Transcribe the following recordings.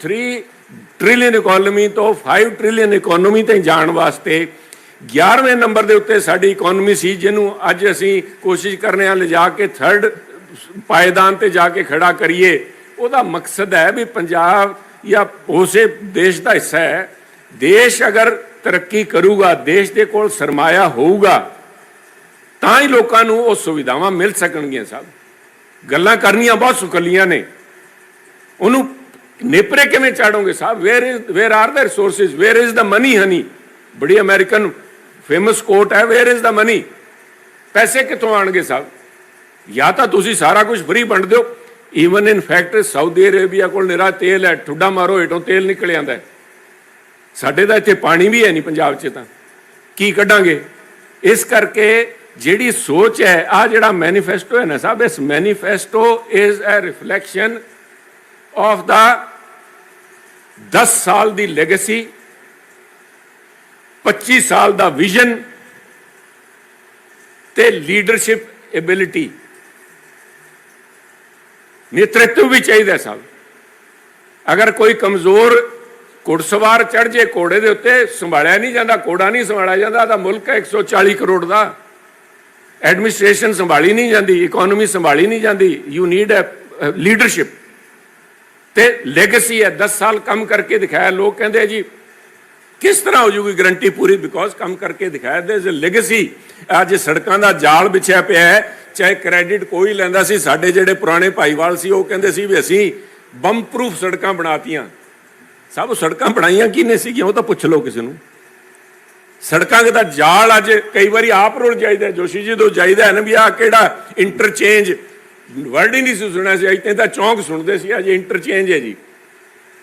3 trillion economy ਤੋਂ 5 trillion economy ਤੇ ਜਾਣ ਵਾਸਤੇ 11ਵੇਂ ਨੰਬਰ ਦੇ ਉੱਤੇ ਸਾਡੀ ਇਕਨੋਮੀ ਸੀ, ਜਿਹਨੂੰ ਅੱਜ ਅਸੀਂ ਕੋਸ਼ਿਸ਼ ਕਰਨੇ ਆ ਲਿਜਾ ਕੇ ਥਰਡ ਪਾਇਦਾਨ ਤੇ ਜਾ ਕੇ ਖੜਾ ਕਰੀਏ। ਉਹਦਾ ਮਕਸਦ ਹੈ ਵੀ ਪੰਜਾਬ ਜਾਂ ਉਸੇ ਦੇਸ਼ ਦਾ ਹਿੱਸਾ ਹੈ। ਦੇਸ਼ ਅਗਰ ਤਰੱਕੀ ਕਰੂਗਾ, ਦੇਸ਼ ਦੇ ਕੋਲ ਸਰਮਾਇਆ ਹੋਊਗਾ, ਤਾਂ ਹੀ ਲੋਕਾਂ ਨੂੰ ਉਹ ਸੁਵਿਧਾਵਾਂ ਮਿਲ ਸਕਣਗੀਆਂ ਸਭ। ਗੱਲਾਂ ਕਰਨੀਆਂ ਬਹੁਤ ਸੁਕਲੀਆਂ ਨੇ। ਉਹਨੂੰ ਨੇਪਰੇ ਕਿਵੇਂ ਚਾੜੋਗੇ ਸਾਹਿਬ where is where are the resources where is the money honey ਬੜੀ ਅਮਰੀਕਨ ਫੇਮਸ ਕੋਟ ਹੈ ਵੇਅਰ ਇਜ਼ ਦਾ ਮਨੀ ਪੈਸੇ ਕਿੱਥੋਂ ਆਣਗੇ ਸਾਹਿਬ ਜਾਂ ਤਾਂ ਤੁਸੀਂ ਸਾਰਾ ਕੁਝ ਫ੍ਰੀ ਵੰਡ ਦਿਓ even in fact Saudi Arabia ਕੋਲ ਨਿਰਾ ਤੇਲ ਹੈ ਠੁੱਡਾ ਮਾਰੋ ਹੇਠੋਂ ਤੇਲ ਨਿਕਲ ਆਂਦਾ ਸਾਡੇ ਤਾਂ ਇੱਥੇ ਪਾਣੀ ਵੀ ਹੈ ਨਹੀਂ ਪੰਜਾਬ 'ਚ ਤਾਂ ਕੀ ਕੱਢਾਂਗੇ ਇਸ ਕਰਕੇ ਜਿਹੜੀ ਸੋਚ ਹੈ ਆ ਜਿਹੜਾ ਮੈਨੀਫੈਸਟੋ ਹੈ ਨਾ ਸਾਹਿਬ ਇਸ manifesto is a reflection of ਦਾ 10 ਸਾਲ ਦੀ ਲੈਗੇਸੀ 25 ਸਾਲ ਦਾ ਵਿਜ਼ਨ ਤੇ ਲੀਡਰਸ਼ਿਪ ਐਬਿਲਿਟੀ ਨੇਤਰਤਵ ਵੀ ਚਾਹੀਦਾ ਸਭ। ਅਗਰ ਕੋਈ ਕਮਜ਼ੋਰ ਘੁੜਸਵਾਰ ਚੜ ਜੇ ਘੋੜੇ ਦੇ ਉੱਤੇ, ਸੰਭਾਲਿਆ ਨਹੀਂ ਜਾਂਦਾ, ਘੋੜਾ ਨਹੀਂ ਸੰਭਾਲਿਆ ਜਾਂਦਾ, ਤਾਂ ਮੁਲਕ ਹੈ 140 ਕਰੋੜ ਦਾ ਐਡਮਿਨਿਸਟ੍ਰੇਸ਼ਨ ਸੰਭਾਲੀ ਨਹੀਂ ਜਾਂਦੀ ਇਕਨੋਮੀ ਸੰਭਾਲੀ ਨਹੀਂ ਜਾਂਦੀ। ਯੂ ਨੀਡ ਅ ਲੀਡਰਸ਼ਿਪ ਤੇ ਲੈਗੇਸੀ ਹੈ 10 ਸਾਲ ਕੰਮ ਕਰਕੇ ਦਿਖਾਇਆ। ਲੋਕ ਕਹਿੰਦੇ ਜੀ, ਕਿਸ ਤਰ੍ਹਾਂ ਹੋ ਜੂਗੀ ਗਰੰਟੀ ਪੂਰੀ? ਬਿਕੋਜ਼ ਕੰਮ ਕਰਕੇ ਦਿਖਾਇਆ। ਦੇ ਇਜ਼ ਲੈਗੇਸੀ ਅੱਜ ਸੜਕਾਂ ਦਾ ਜਾਲ ਵਿਛਿਆ ਪਿਆ ਹੈ। ਚਾਹੇ ਕ੍ਰੈਡਿਟ ਕੋਈ ਲੈਂਦਾ ਸੀ, ਸਾਡੇ ਜਿਹੜੇ ਪੁਰਾਣੇ ਭਾਈਵਾਲ ਸੀ, ਉਹ ਕਹਿੰਦੇ ਸੀ ਵੀ ਅਸੀਂ ਬੰਮ ਪ੍ਰੂਫ ਸੜਕਾਂ ਬਣਾਤੀਆਂ। ਸਭ ਸੜਕਾਂ ਬਣਾਈਆਂ ਕਿਹਨੇ ਸੀਗੀਆਂ? ਉਹ ਤਾਂ ਪੁੱਛ ਲਓ ਕਿਸੇ ਨੂੰ। ਸੜਕਾਂ ਦਾ ਜਾਲ ਅੱਜ ਕਈ ਵਾਰੀ ਆਪ ਰੁਲ ਜਾਈਦਾ ਜੋਸ਼ੀ ਜੀ ਤੋਂ ਜਾਈਦਾ ਹੈ ਨਾ ਵੀ ਆ ਕਿਹੜਾ ਇੰਟਰਚੇਂਜ ਵਰਡ ਹੀ ਨਹੀਂ ਸੀ ਸੁਣਿਆ ਸੀ। ਅੱਜ ਤਾਂ ਚੌਂਕ ਸੁਣਦੇ ਸੀ। ਅੱਜ ਇੰਟਰਚੇਂਜ ਹੈ ਜੀ।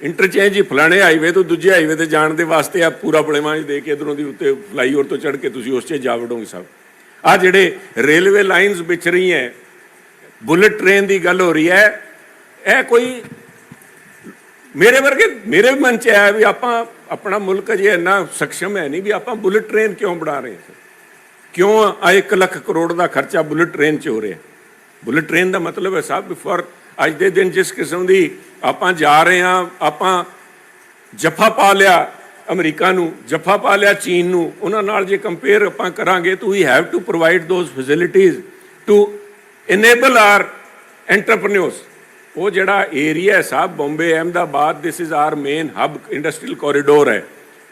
ਇੰਟਰਚੇਂਜ ਹੀ ਫਲਾਣੇ ਹਾਈਵੇ ਤੋਂ ਦੂਜੇ ਹਾਈਵੇ ਤੇ ਜਾਣ ਦੇ ਵਾਸਤੇ ਆ ਪੂਰਾ ਬਲੇਮਾਂਜ ਦੇ ਕੇ ਇਧਰੋਂ ਦੀ ਉੱਤੇ ਫਲਾਈਓਵਰ ਤੋਂ ਚੜ੍ਹ ਕੇ ਤੁਸੀਂ ਉਸ 'ਚ ਜਾ ਵੜੋਗੇ ਸਭ। ਆ ਜਿਹੜੇ ਰੇਲਵੇ ਲਾਈਨਸ ਵਿਚ ਰਹੀ ਹੈ ਬੁਲਟ ਟ੍ਰੇਨ ਦੀ ਗੱਲ ਹੋ ਰਹੀ ਹੈ ਇਹ ਕੋਈ ਮੇਰੇ ਵਰਗੇ, ਮੇਰੇ ਮਨ 'ਚ ਆਇਆ ਵੀ ਆਪਾਂ ਆਪਣਾ ਮੁਲਕ ਅਜੇ ਇੰਨਾ ਸક્ષਮ ਹੈ ਨਹੀਂ ਵੀ ਆਪਾਂ ਬੁਲਟ ਟ੍ਰੇਨ ਕਿਉਂ ਬਣਾ ਰਹੇ ਹਾਂ? ਕਿਉਂ ਆ 1 ਲੱਖ ਕਰੋੜ ਦਾ ਖਰਚਾ ਬੁਲਟ ਟ੍ਰੇਨ 'ਚ ਹੋ ਰਿਹਾ? ਬੁਲਟ ਟ੍ਰੇਨ ਦਾ ਮਤਲਬ ਹੈ ਸਾਹਿਬ ਬਿਫੋਰ ਅੱਜ ਦੇ ਦਿਨ ਜਿਸ ਕਿਸਮ ਦੀ ਆਪਾਂ ਜਾ ਰਹੇ ਹਾਂ, ਆਪਾਂ ਜੱਫਾ ਪਾ ਲਿਆ ਅਮਰੀਕਾ ਨੂੰ, ਜੱਫਾ ਪਾ ਲਿਆ ਚੀਨ ਨੂੰ, ਉਹਨਾਂ ਨਾਲ ਜੇ ਕੰਪੇਅਰ ਆਪਾਂ ਕਰਾਂਗੇ ਤਾਂ we have to provide those facilities to enable our entrepreneurs ਉਹ ਜਿਹੜਾ ਏਰੀਆ ਹੈ ਸਾਹਿਬ Bombay, Ahmedabad this is our main hub industrial corridor ਹੈ।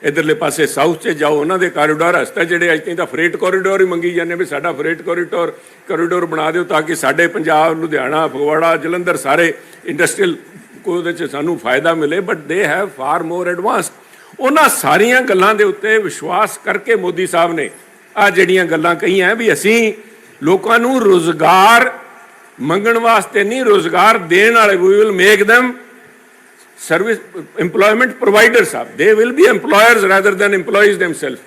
ਇਧਰਲੇ ਪਾਸੇ ਸਾਊਥ 'ਚ ਜਾਓ, ਉਹਨਾਂ ਦੇ ਕੋਰੀਡੋਰ ਹਸਤਾ ਜਿਹੜੇ ਅੱਜ ਤਾਈਂ ਤਾਂ ਫਰੇਟ ਕੋਰੀਡੋਰ ਹੀ ਮੰਗੀ ਜਾਂਦੇ ਵੀ ਸਾਡਾ ਫਰੇਟ ਕੋਰੀਡੋਰ ਕੋਰੀਡੋਰ ਬਣਾ ਦਿਓ ਤਾਂ ਕਿ ਸਾਡੇ ਪੰਜਾਬ, ਲੁਧਿਆਣਾ, ਫਗਵਾੜਾ, ਜਲੰਧਰ ਸਾਰੇ ਇੰਡਸਟਰੀਅਲ ਉਹਦੇ 'ਚ ਸਾਨੂੰ ਫਾਇਦਾ ਮਿਲੇ but they have for more advance ਉਹਨਾਂ ਸਾਰੀਆਂ ਗੱਲਾਂ ਦੇ ਉੱਤੇ ਵਿਸ਼ਵਾਸ ਕਰਕੇ ਮੋਦੀ ਸਾਹਿਬ ਨੇ ਆ ਜਿਹੜੀਆਂ ਗੱਲਾਂ ਕਹੀਆਂ ਵੀ ਅਸੀਂ ਲੋਕਾਂ ਨੂੰ ਰੋਜ਼ਗਾਰ ਮੰਗਣ ਵਾਸਤੇ ਨਹੀਂ, ਰੋਜ਼ਗਾਰ ਦੇਣ ਵਾਲੇ we will make them service, employment providers are, they will be employers rather than employees themselves.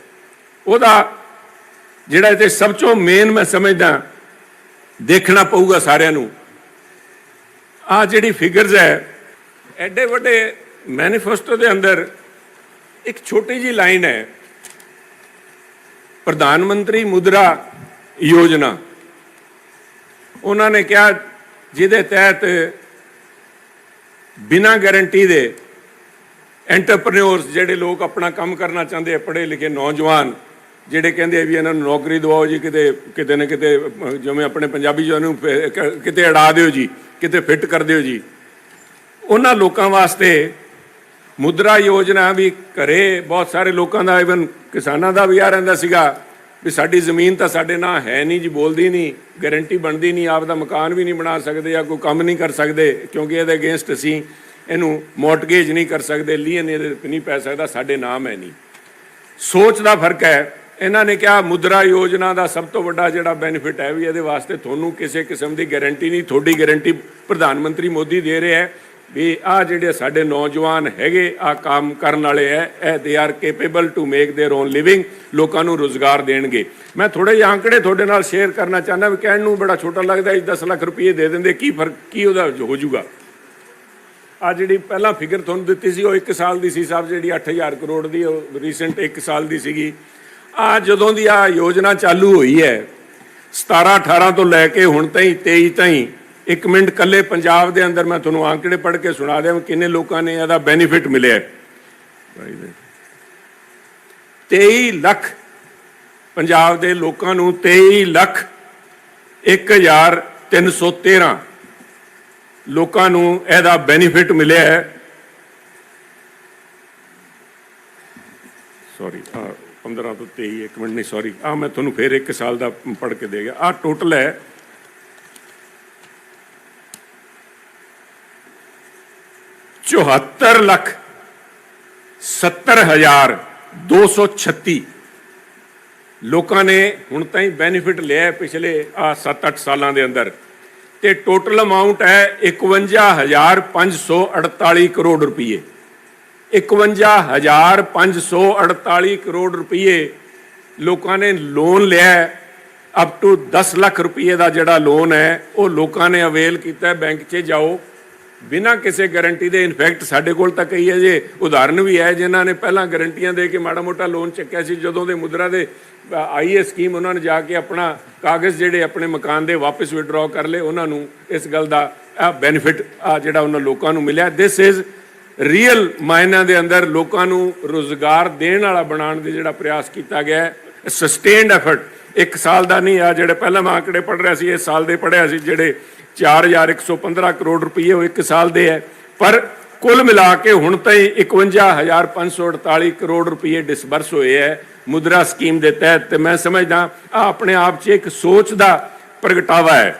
ਉਹਦਾ ਜਿਹੜਾ ਇਹ ਸਭ ਤੋਂ ਮੇਨ ਮੈਂ ਸਮਝਦਾ, ਦੇਖਣਾ ਪਊਗਾ ਸਾਰਿਆਂ ਨੂੰ। ਆ ਜਿਹੜੀ ਫਿਗਰਸ ਹੈ, ਐਡੇ ਵੱਡੇ ਮੈਨੀਫੈਸਟੋ ਦੇ ਅੰਦਰ ਇੱਕ ਛੋਟੀ ਜੀ ਲਾਈਨ ਹੈ, ਪ੍ਰਧਾਨ ਮੰਤਰੀ ਮੁਦਰਾ ਯੋਜਨਾ। ਉਹਨਾਂ ਨੇ ਕਿਹਾ, ਜਿਹਦੇ ਤਹਿਤ ਬਿਨਾਂ ਗਾਰੰਟੀ ਦੇ ਐਂਟਰਪ੍ਰੀਨਿਓਰਸ ਜਿਹੜੇ ਲੋਕ ਆਪਣਾ ਕੰਮ ਕਰਨਾ ਚਾਹੁੰਦੇ ਆ, ਪੜ੍ਹੇ ਲਿਖੇ ਨੌਜਵਾਨ, ਜਿਹੜੇ ਕਹਿੰਦੇ ਆ ਵੀ ਇਹਨਾਂ ਨੂੰ ਨੌਕਰੀ ਦਿਵਾਓ ਜੀ, ਕਿਤੇ ਕਿਤੇ ਨਾ ਕਿਤੇ, ਜਿਵੇਂ ਆਪਣੇ ਪੰਜਾਬੀ ਜੋ ਨੂੰ ਫੇ- ਕਿਤੇ ਅੜਾ ਦਿਓ ਜੀ, ਕਿਤੇ ਫਿੱਟ ਕਰ ਦਿਓ ਜੀ। ਉਹਨਾਂ ਲੋਕਾਂ ਵਾਸਤੇ ਮੁਦਰਾ ਯੋਜਨਾ ਵੀ ਘਰੇ ਬਹੁਤ ਸਾਰੇ ਲੋਕਾਂ ਦਾ ਇਵਨ ਕਿਸਾਨਾਂ ਦਾ ਵੀ ਆ ਰਹਿੰਦਾ ਸੀਗਾ। ਵੀ ਸਾਡੀ ਜ਼ਮੀਨ ਤਾਂ ਸਾਡੇ ਨਾਂ ਹੈ ਨਹੀਂ ਜੀ, ਬੋਲਦੀ ਨਹੀਂ ਗਾਰੰਟੀ ਬਣਦੀ ਨਹੀਂ, ਆਪ ਦਾ ਮਕਾਨ ਵੀ ਨਹੀਂ ਬਣਾ ਸਕਦੇ ਜਾਂ ਕੋਈ ਕੰਮ ਨਹੀਂ ਕਰ ਸਕਦੇ, ਕਿਉਂਕਿ ਇਹਦੇ ਅਗੇਂਸਟ ਅਸੀਂ ਇਹਨੂੰ ਮੌਰਟਗੇਜ ਨਹੀਂ ਕਰ ਸਕਦੇ ਲੀਨ ਇਹਦੇ ਨਹੀਂ ਪੈ ਸਕਦਾ, ਸਾਡੇ ਨਾਮ ਹੈ ਨਹੀਂ। ਸੋਚ ਦਾ ਫ਼ਰਕ ਹੈ। ਇਹਨਾਂ ਨੇ ਕਿਹਾ ਮੁਦਰਾ ਯੋਜਨਾ ਦਾ ਸਭ ਤੋਂ ਵੱਡਾ ਜਿਹੜਾ ਬੈਨੀਫਿਟ ਹੈ ਵੀ ਇਹਦੇ ਵਾਸਤੇ ਤੁਹਾਨੂੰ ਕਿਸੇ ਕਿਸਮ ਦੀ ਗਾਰੰਟੀ ਨਹੀਂ, ਤੁਹਾਡੀ ਗਾਰੰਟੀ ਪ੍ਰਧਾਨ ਮੰਤਰੀ ਮੋਦੀ ਦੇ ਰਿਹਾ ਹੈ। ਵੀ ਆ ਜਿਹੜੇ ਸਾਡੇ ਨੌਜਵਾਨ ਹੈਗੇ ਆ ਕੰਮ ਕਰਨ ਵਾਲੇ ਐ, ਇਹ they are capable to make their own living ਲੋਕਾਂ ਨੂੰ ਰੋਜ਼ਗਾਰ ਦੇਣਗੇ। ਮੈਂ ਥੋੜੇ ਜਿਹੇ ਅੰਕੜੇ ਤੁਹਾਡੇ ਨਾਲ ਸ਼ੇਅਰ ਕਰਨਾ ਚਾਹੁੰਦਾ ਵੀ ਕਹਿਣ ਨੂੰ ਬੜਾ ਛੋਟਾ ਲੱਗਦਾ 10 ਲੱਖ ਰੁਪਏ ਦੇ ਦਿੰਦੇ, ਕੀ ਫ਼ਰਕ, ਕੀ ਉਹਦਾ ਹੋ ਜਾਊਗਾ? ਆ ਜਿਹੜੀ ਪਹਿਲਾਂ ਫਿਗਰ ਤੁਹਾਨੂੰ ਦਿੱਤੀ ਸੀ, ਉਹ ਇੱਕ ਸਾਲ ਦੀ ਸੀ ਸਾਹਿਬ, ਜਿਹੜੀ 8000 ਕਰੋੜ ਦੀ, ਉਹ ਰੀਸੈਂਟ ਇੱਕ ਸਾਲ ਦੀ ਸੀਗੀ। ਆ ਜਦੋਂ ਦੀ ਆ ਯੋਜਨਾ ਚਾਲੂ ਹੋਈ ਹੈ 17 18 ਤੋਂ ਲੈ ਕੇ ਹੁਣ ਤਾਈਂ 23 ਤਾਈਂ ਇੱਕ ਮਿੰਟ ਕੱਲੇ ਪੰਜਾਬ ਦੇ ਅੰਦਰ ਮੈਂ ਤੁਹਾਨੂੰ ਆંકੜੇ ਪੜ੍ਹ ਕੇ ਸੁਣਾ ਦਿਆਂ ਕਿੰਨੇ ਲੋਕਾਂ ਨੇ ਇਹਦਾ ਬੈਨੀਫਿਟ ਮਿਲਿਆ ਹੈ। 23 ਲੱਖ ਪੰਜਾਬ ਦੇ ਲੋਕਾਂ ਨੂੰ 23 ਲੱਖ 1313 ਲੋਕਾਂ ਨੂੰ ਇਹਦਾ ਬੈਨੀਫਿਟ ਮਿਲਿਆ ਹੈ। ਸੌਰੀ 15 ਤੋਂ 23 ਇੱਕ ਮਿੰਟ ਨਹੀਂ ਸੌਰੀ ਆ ਮੈਂ ਤੁਹਾਨੂੰ ਫੇਰ ਇੱਕ ਸਾਲ ਦਾ ਪੜ੍ਹ ਕੇ ਦੇ ਗਿਆ। ਆ ਟੋਟਲ ਹੈ ਚੁਹੱਤਰ ਲੱਖ ਸੱਤਰ ਹਜ਼ਾਰ ਦੋ ਸੌ ਛੱਤੀ ਲੋਕਾਂ ਨੇ ਹੁਣ ਤਾਈਂ ਬੈਨੀਫਿਟ ਲਿਆ ਪਿਛਲੇ ਆ 7-8 ਸਾਲਾਂ ਦੇ ਅੰਦਰ ਤੇ ਟੋਟਲ ਅਮਾਉਂਟ ਹੈ 51548 ਕਰੋੜ ਰੁਪਏ 51548 ਕਰੋੜ ਰੁਪਏ ਲੋਕਾਂ ਨੇ ਲੋਨ ਲਿਆ ਅਪ ਟੂ 10 ਲੱਖ ਰੁਪਏ ਦਾ ਜਿਹੜਾ ਲੋਨ ਹੈ ਉਹ ਲੋਕਾਂ ਨੇ ਅਵੇਲ ਕੀਤਾ ਬੈਂਕ 'ਚ ਜਾਓ ਬਿਨਾਂ ਕਿਸੇ ਗਾਰੰਟੀ ਦੇ ਇਨਫੈਕਟ ਸਾਡੇ ਕੋਲ ਤਾਂ ਕਈ ਅਜੇ ਉਦਾਹਰਨ ਵੀ ਹੈ, ਜਿਨ੍ਹਾਂ ਨੇ ਪਹਿਲਾਂ ਗਾਰੰਟੀਆਂ ਦੇ ਕੇ ਮਾੜਾ ਮੋਟਾ ਲੋਨ ਚੱਕਿਆ ਸੀ, ਜਦੋਂ ਦੇ ਮੁਦਰਾ ਦੇ ਆਈਏ ਸਕੀਮ ਉਹਨਾਂ ਨੇ ਜਾ ਕੇ ਆਪਣਾ ਕਾਗਜ਼ ਜਿਹੜੇ ਆਪਣੇ ਮਕਾਨ ਦੇ ਵਾਪਸ ਵਿਡਰਾਅ ਕਰ ਲਏ, ਉਹਨਾਂ ਨੂੰ ਇਸ ਗੱਲ ਦਾ ਆ ਬੈਨੀਫਿਟ ਆ ਜਿਹੜਾ ਉਹਨਾਂ ਲੋਕਾਂ ਨੂੰ ਮਿਲਿਆ। ਦਿਸ ਇਜ਼ ਰੀਅਲ ਮਾਇਨਾ ਦੇ ਅੰਦਰ ਲੋਕਾਂ ਨੂੰ ਰੋਜ਼ਗਾਰ ਦੇਣ ਵਾਲਾ ਬਣਾਉਣ ਦੇ ਜਿਹੜਾ ਪ੍ਰਯਾਸ ਕੀਤਾ ਗਿਆ ਹੈ। ਸਸਟੇਨਡ ਐਫਰਟ ਇੱਕ ਸਾਲ ਦਾ ਨਹੀਂ, ਆ ਜਿਹੜੇ ਪਹਿਲਾਂ ਮੈਂ ਆંકੜੇ ਪੜ੍ਹ ਰਿਹਾ ਸੀ ਇਸ ਸਾਲ ਦੇ ਪੜ੍ਹਿਆ ਸੀ ਜਿਹੜੇ 4115 ਕਰੋੜ ਰੁਪਏ ਉਹ ਇੱਕ ਸਾਲ ਦੇ ਹੈ। ਪਰ ਕੁੱਲ ਮਿਲਾ ਕੇ ਹੁਣ ਤਾਈਂ 51548 ਕਰੋੜ ਰੁਪਏ ਡਿਸਬਰਸ ਹੋਏ ਹੈ ਮੁਦਰਾ ਸਕੀਮ ਦੇ ਤਹਿਤ ਤੇ ਮੈਂ ਸਮਝਦਾ ਆ ਆਪਣੇ ਆਪ 'ਚ ਇੱਕ ਸੋਚ ਦਾ ਪ੍ਰਗਟਾਵਾ ਹੈ।